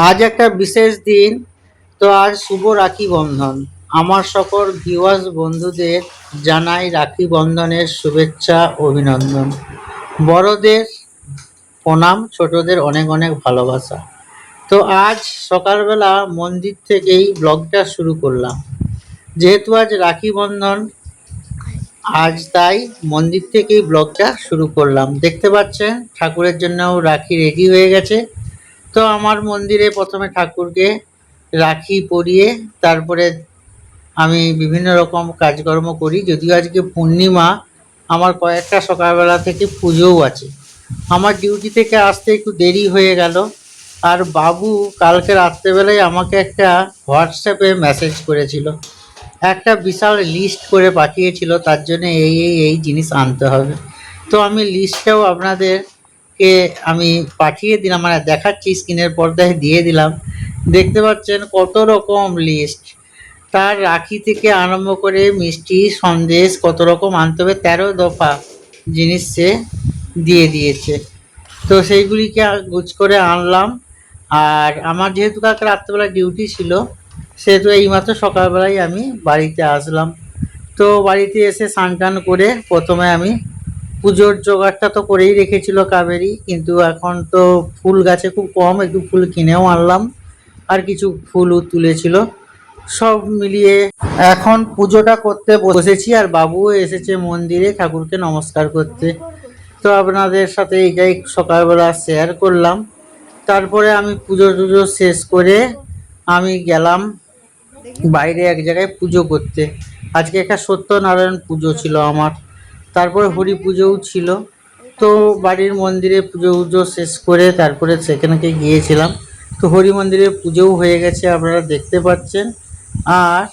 আজ একটা বিশেষ দিন, তো আজ শুভ রাখি বন্ধন। আমার সকল ভিউয়ার্স বন্ধুদের জানাই রাখি বন্ধনের শুভেচ্ছা, অভিনন্দন। বড়দের প্রণাম, ছোটদের অনেক অনেক ভালোবাসা। তো আজ সকালবেলা মন্দির থেকেই ব্লগটা শুরু করলাম। যেহেতু আজ রাখি বন্ধন, আজ তাই মন্দির থেকেই ব্লগটা শুরু করলাম। দেখতে পাচ্ছেন, ঠাকুরের জন্যও রাখি রেডি হয়ে গেছে। তো আমার মন্দিরে প্রথমে ঠাকুরকে রাখি পরিয়ে তারপরে আমি বিভিন্ন রকম কাজকর্ম করি। যদিও আজকে পূর্ণিমা, আমার কয়েকটা সকালবেলা থেকে পুজোও আছে। আমার ডিউটি থেকে আসতে একটু দেরি হয়ে গেল। আর বাবু কালকে রাত্রেবেলায় আমাকে একটা হোয়াটসঅ্যাপে মেসেজ করেছিল। একটা বিশাল লিস্ট করে পাঠিয়েছিল, তার জন্য এই এই এই জিনিস আনতে হবে। তো আমি লিস্টটাও আপনাদেরকে আমি পাঠিয়ে দিলাম মানে দেখাচ্ছি স্ক্রিনের পর্দায় দিয়ে দিলাম। দেখতে পাচ্ছেন কত রকম লিস্ট তার রাখি থেকে আরম্ভ করে মিষ্টি, সন্দেশ কত রকম আনতে হবে, তেরো দফা জিনিস সে দিয়ে দিয়েছে। তো সেইগুলিকে গুছ করে আনলাম। আর আমার যেহেতু কালকে রাত্রেবেলা ডিউটি ছিল, সেহেতু এইমাত্র সকালবেলায় আমি বাড়িতে আসলাম। তো বাড়িতে এসে স্নান টান করে প্রথমে আমি পুজোর জোগাড়টা তো করেই রেখেছিল কাবেরি, কিন্তু এখন তো ফুল গাছে খুব কম, একটু ফুল কিনেও আনলাম, আর কিছু ফুলও তুলেছিল। সব মিলিয়ে এখন পুজোটা করতে বসেছি, আর বাবুও এসেছে মন্দিরে ঠাকুরকে নমস্কার করতে। তো আপনাদের সাথে এইটাই সকালবেলা শেয়ার করলাম। তারপরে আমি পুজো টুজো শেষ করে আমি গেলাম বাইরে এক জায়গায় পুজো করতে। আজকে একটা সত্যনারায়ণ পুজো ছিল আমার। তারপরে হরি পুজোও ছিল। তো বাড়ির মন্দিরে পুজো উজো শেষ করে তারপরে সেখানে গিয়েছিলাম। তো হরি মন্দিরে পুজোও হয়ে গেছে, আপনারা দেখতে পাচ্ছেন। আর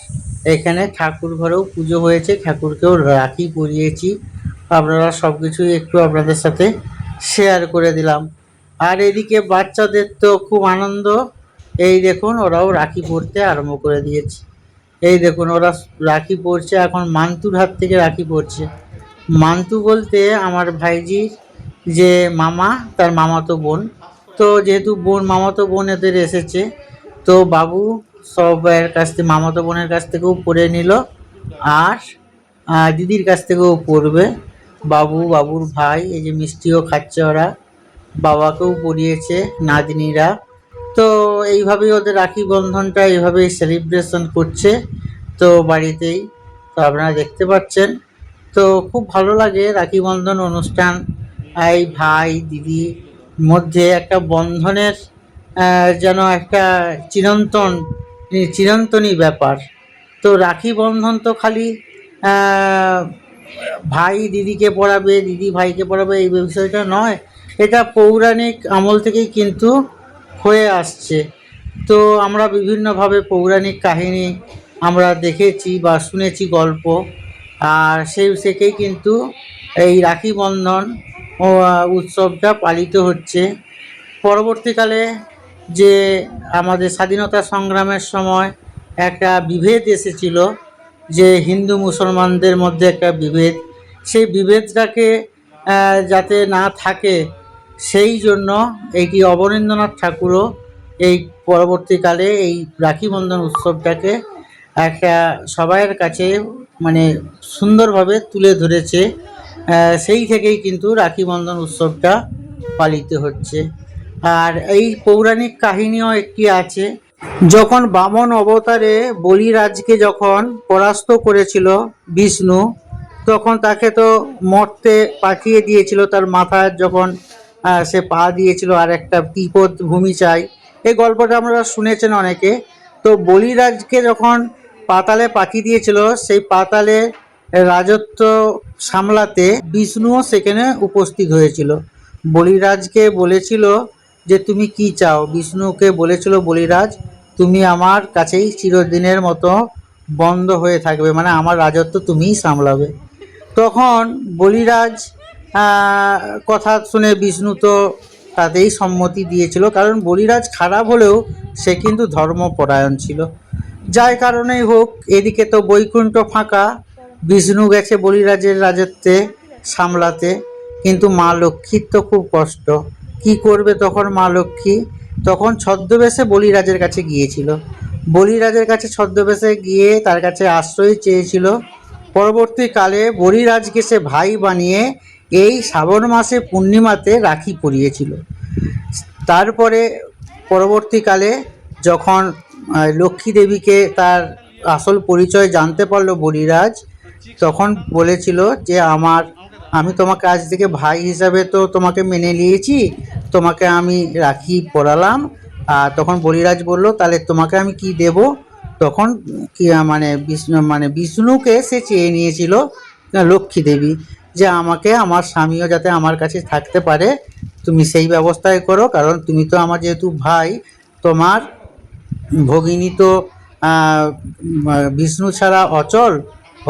এখানে ঠাকুর ঘরেও পুজো হয়েছে, ঠাকুরকেও রাখি পরিয়েছি। আপনারা সব কিছুই একটু আপনাদের সাথে শেয়ার করে দিলাম। আর এদিকে বাচ্চাদের তো খুব আনন্দ। এই দেখুন, ওরাও রাখি পরতে আরম্ভ করে দিয়েছে। এই দেখুন, ওরা রাখি পরছে, এখন মান্তুর হাত থেকে রাখি পরছে। মান্তু বলতে আমার ভাইজির যে মামা, তার মামাতো বোন। তো যেহেতু বোন, মামাতো বোন এদের এসেছে, তো বাবু সবের কাছ থেকে, মামাতো বোনের কাছ থেকেও পড়ে নিল আর দিদির কাছ থেকেও পড়বে। বাবু, বাবুর ভাই, এই যে মিষ্টিও খাচ্ছে ওরা, বাবাকেও পড়িয়েছে, নাতনিরা। তো এইভাবেই ওদের রাখি বন্ধনটা এইভাবেই সেলিব্রেশন করছে তো বাড়িতেই। তো আপনারা দেখতে পাচ্ছেন। তো খুব ভালো লাগে রাখি বন্ধন অনুষ্ঠান। এই ভাই, দিদি মধ্যে একটা বন্ধনের যেন একটা চিরন্তন, চিরন্তনী ব্যাপার। তো রাখি বন্ধন তো খালি ভাই দিদিকে পড়াবে, দিদি ভাইকে পড়াবে, এই বিষয়টা নয়। এটা পৌরাণিক আমল থেকেই কিন্তু হয়ে আসছে। তো আমরা বিভিন্নভাবে পৌরাণিক কাহিনী আমরা দেখেছি বা শুনেছি গল্প। আর সেই থেকেই কিন্তু এই রাখি বন্ধন উৎসবটা পালিত হচ্ছে। পরবর্তীকালে যে আমাদের স্বাধীনতা সংগ্রামের সময় একটা বিভেদ এসেছিল, যে হিন্দু মুসলমানদের মধ্যে একটা বিভেদ, সেই বিভেদটাকে যাতে না থাকে, সেই জন্য এইটি অবনীন্দ্রনাথ ঠাকুরও এই পরবর্তীকালে এই রাখি বন্ধন উৎসবটাকে একটা সবাইয়ের কাছে মানে সুন্দরভাবে তুলে ধরেছে। সেই থেকেই কিন্তু রাখি বন্ধন উৎসবটা পালিত হচ্ছে। আর এই পৌরাণিক কাহিনীও একটি আছে। যখন বামন অবতারে বলিরাজকে যখন পরাস্ত করেছিল বিষ্ণু, তখন তাকে তো মরতে পাঠিয়ে দিয়েছিল তার মাথায় যখন সে পা দিয়েছিল আর একটা বিপদ ভূমি চাই। এই গল্পটা আমরা শুনেছেন অনেকে। তো বলিরাজকে যখন পাতালে পাঠিয়ে দিয়েছিল, সেই পাতালে রাজত্ব সামলাতে বিষ্ণুও সেখানে উপস্থিত হয়েছিল। বলিরাজকে বলেছিল যে, তুমি কি চাও? বিষ্ণুকে বলেছিল, বলিরাজ, তুমি আমার কাছেই চিরদিনের মতো বন্ধ হয়ে থাকবে মানে আমার রাজত্ব তুমিই সামলাবে। তখন বলিরাজ কথা শুনে বিষ্ণু তো তাতেই সম্মতি দিয়েছিল, কারণ বলিরাজ খারাপ হলেও সে কিন্তু ধর্মপরায়ণ ছিল। যার কারণেই হোক, এদিকে তো বৈকুণ্ঠ ফাঁকা, বিষ্ণু গেছে বলিরাজের রাজত্বে সামলাতে, কিন্তু মা লক্ষ্মীর তো খুব কষ্ট। কি করবে তখন মা লক্ষ্মী? তখন ছদ্মবেশে বলিরাজের কাছে গিয়েছিল। বলিরাজের কাছে ছদ্মবেশে গিয়ে তার কাছে আশ্রয় চেয়েছিল। পরবর্তীকালে বলিরাজকে সে ভাই বানিয়ে এই শ্রাবণ মাসে পূর্ণিমাতে রাখি পরিয়েছিল। তারপরে পরবর্তীকালে যখন লক্ষ্মী দেবীকে তার আসল পরিচয় জানতে পারল বলিরাজ। তখন বলেছিল যে, আমার, আমি তোমাকে আজ থেকে ভাই হিসাবে তো তোমাকে মেনে নিয়েছি, তোমাকে আমি রাখি পরালাম আর তখন বলিরাজ বলল, তাহলে তোমাকে আমি কি দেব? তখন কি মানে বিষ্ণু মানে বিষ্ণুকে সে চেয়ে নিয়েছিল লক্ষ্মী দেবী, যে, আমাকে, আমার স্বামীও যাতে আমার কাছে থাকতে পারে, তুমি সেই ব্যবস্থায় করো, কারণ তুমি তো আমার যেহেতু ভাই, তোমার ভগিনী তো বিষ্ণু ছাড়া অচল,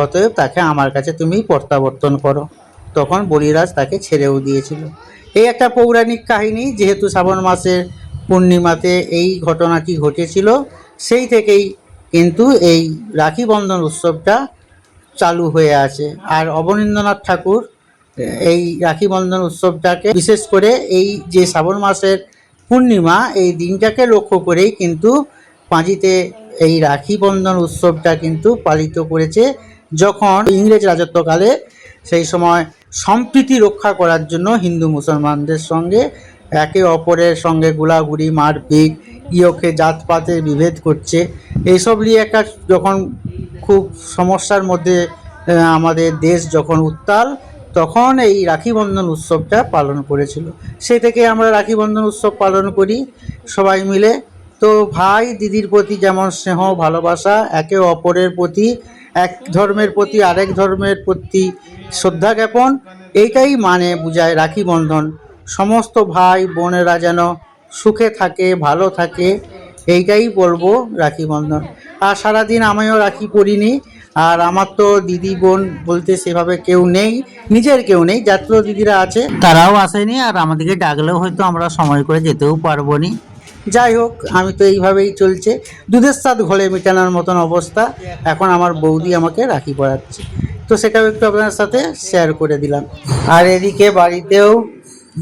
অতএব তাকে আমার কাছে তুমি প্রত্যাবর্তন করো। তখন বলিরাজ তাকে ছেড়েও দিয়েছিল। এই একটা পৌরাণিক কাহিনী, যেহেতু শ্রাবণ মাসের পূর্ণিমাতে এই ঘটনাটি ঘটেছিল, সেই থেকেই কিন্তু এই রাখি বন্ধন উৎসবটা চালু হয়ে আছে। আর অবনীন্দ্রনাথ ঠাকুর এই রাখি বন্ধন উৎসবটাকে বিশেষ করে এই যে শ্রাবণ মাসের পূর্ণিমা, এই দিনটাকে লক্ষ্য করেই কিন্তু পাঁজিতে এই রাখি বন্ধন উৎসবটা কিন্তু পালিত করেছে যখন ইংরেজ রাজত্বকালে সেই সময় সম্প্রীতি রক্ষা করার জন্য হিন্দু মুসলমানদের সঙ্গে একে অপরের সঙ্গে গুলাগুলি মারপিট, ইয়োকে জাতপাতের বিভেদ করছে। এইসব নিয়ে একটা যখন খুব সমস্যার মধ্যে আমাদের দেশ যখন উত্তাল, তখন এই রাখি বন্ধন উৎসবটা পালন করেছিল। সে থেকে আমরা রাখি বন্ধন উৎসব পালন করি, সবাই মিলে। তো ভাই, দিদির প্রতি যেমন স্নেহ, ভালোবাসা, একে অপরের প্রতি, এক ধর্মের প্রতি, আরেক ধর্মের প্রতি শ্রদ্ধা জ্ঞাপন, এইটাই মানে বোঝায় রাখি বন্ধন। সমস্ত ভাই বোনেরা যেন সুখে থাকে, ভালো থাকে, এইটাই বলব রাখি বন্ধন। আর সারাদিন আমিও রাখি পরিনি আর আমার তো দিদি বোন বলতে সেভাবে কেউ নেই, নিজের কেউ নেই যাত্র দিদিরা আছে, তারাও আসেনি, আর আমাদেরকে ডাকলেও হয়তো আমরা সময় করে যেতেও পারব নি। যাই হোক, আমি তো এইভাবেই চলছে। দুধের স্বাদ ঘরে মেটানোর মতন অবস্থা এখন আমার বৌদি আমাকে রাখি পড়াচ্ছে। তো সেটাও একটু আপনার সাথে শেয়ার করে দিলাম। আর এদিকে বাড়িতেও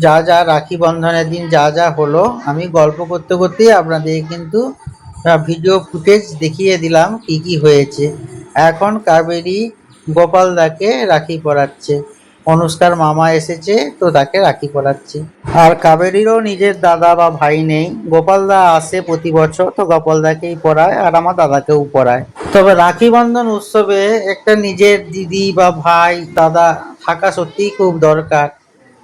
যা যা রাখি বন্ধনের দিন যা যা হলো, আমি গল্প করতে করতেই আপনাদের কিন্তু ভিডিও ফুটেজ দেখিয়ে দিলাম কি কি হয়েছে। এখন কাবেরি গোপালদাকে রাখি পরাচ্ছে অনুষ্কার মামা এসেছে, তো তাকে রাখি পরাচ্ছে আর কাবেরীরও নিজের দাদা বা ভাই নেই। গোপালদা আসে প্রতি বছর, তো গোপালদাকেই পড়ায় আর আমার দাদাকেও পড়ায়। তবে রাখি বন্ধন উৎসবে একটা নিজের দিদি বা ভাই, দাদা থাকা সত্যিই খুব দরকার।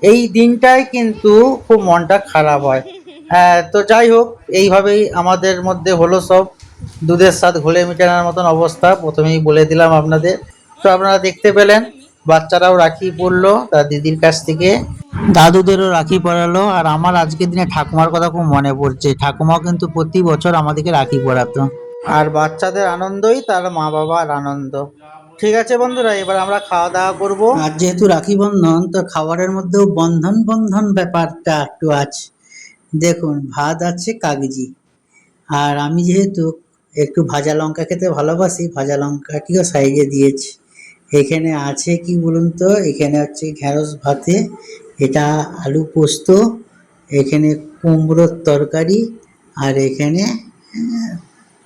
এই দিনটাই কিন্তু খুব মনটা খারাপ হয়। হ্যাঁ তো যাই হোক, এইভাবেই আমাদের মধ্যে হলো সব। দুধের স্বাদ ঘোলে মেটানোর মতন অবস্থা, প্রথমেই বলে দিলাম আপনাদের। তো আপনারা দেখতে পেলেন বাচ্চারাও রাখি পরলো তার দিদির কাছ থেকে। দাদুদেরও রাখি পরালো আর আমার আজকের দিনে ঠাকুমার কথা খুব মনে পড়ছে। ঠাকুমাও কিন্তু প্রতি বছর আমাদেরকে রাখি পরাতো আর বাচ্চাদের আনন্দই তার মা বাবার আনন্দ। ঠিক আছে বন্ধুরা এবার আমরা খাওয়া দাওয়া করব। আর যেহেতু রাখি বন্ধন তো খাবারের মধ্যেও বন্ধন বন্ধন ব্যাপারটা একটু আছে। দেখুন ভাত আছে কাগজি। আর আমি যেহেতু একটু ভাজা লঙ্কা খেতে ভালোবাসি ভাজা লঙ্কাটিও সাইজে দিয়েছি। এখানে আছে কি বলুন তো? এখানে হচ্ছে ঢ্যাঁড়স ভাতে, এটা আলু পোস্ত, এখানে কুমড়োর তরকারি, আর এখানে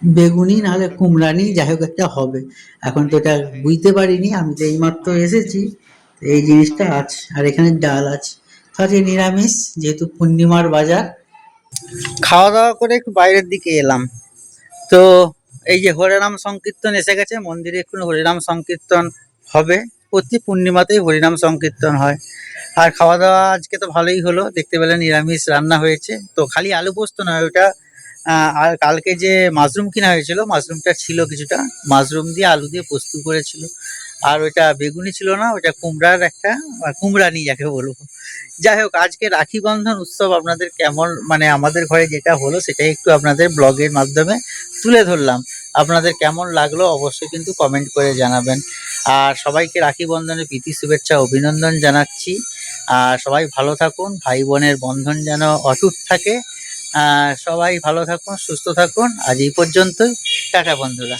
বেগুনি, নাহলে কুমড়ানি যাই হোক একটা হবে। এখন তো এটা বুঝতে পারিনি, আমি তো এইমাত্র এসেছি। এই জিনিসটা আছে, আর এখানে ডাল আছে। তাহলে নিরামিষ, যেহেতু পূর্ণিমার বাজার। খাওয়া দাওয়া করে একটু বাইরের দিকে এলাম। তো এই যে হরিনাম সংকীর্তন এসে গেছে, মন্দিরে একটু হরিনাম সংকীর্তন হবে। প্রতি পূর্ণিমাতেই হরিনাম সংকীর্তন হয়। আর খাওয়া দাওয়া আজকে তো ভালোই হলো, দেখতে পেলেন নিরামিষ রান্না হয়েছে। তো খালি আলু পোস্ত নয়, ওটা আর কালকে যে মাশরুম কিনা হয়েছিল, মাশরুমটা ছিল কিছুটা, মাশরুম দিয়ে আলু দিয়ে পোস্ত করেছিল। আর ওটা বেগুনি ছিল না ওটা কুমড়ার একটা কুমড়ানি যাকে বলব। যাই হোক, আজকে রাখি বন্ধন উৎসব আপনাদের কেমন মানে আমাদের ঘরে যেটা হলো সেটাই একটু আপনাদের ব্লগের মাধ্যমে তুলে ধরলাম। আপনাদের কেমন লাগল অবশ্যই কিন্তু কমেন্ট করে জানাবেন। আর সবাইকে রাখি বন্ধনের প্রীতি, শুভেচ্ছা, অভিনন্দন জানাচ্ছি। আর সবাই ভালো থাকুন, ভাই বোনের বন্ধন যেন অটুট থাকে। সবাই ভালো থাকুন, সুস্থ থাকুন। আজ এই পর্যন্তই। টাটা বন্ধুরা।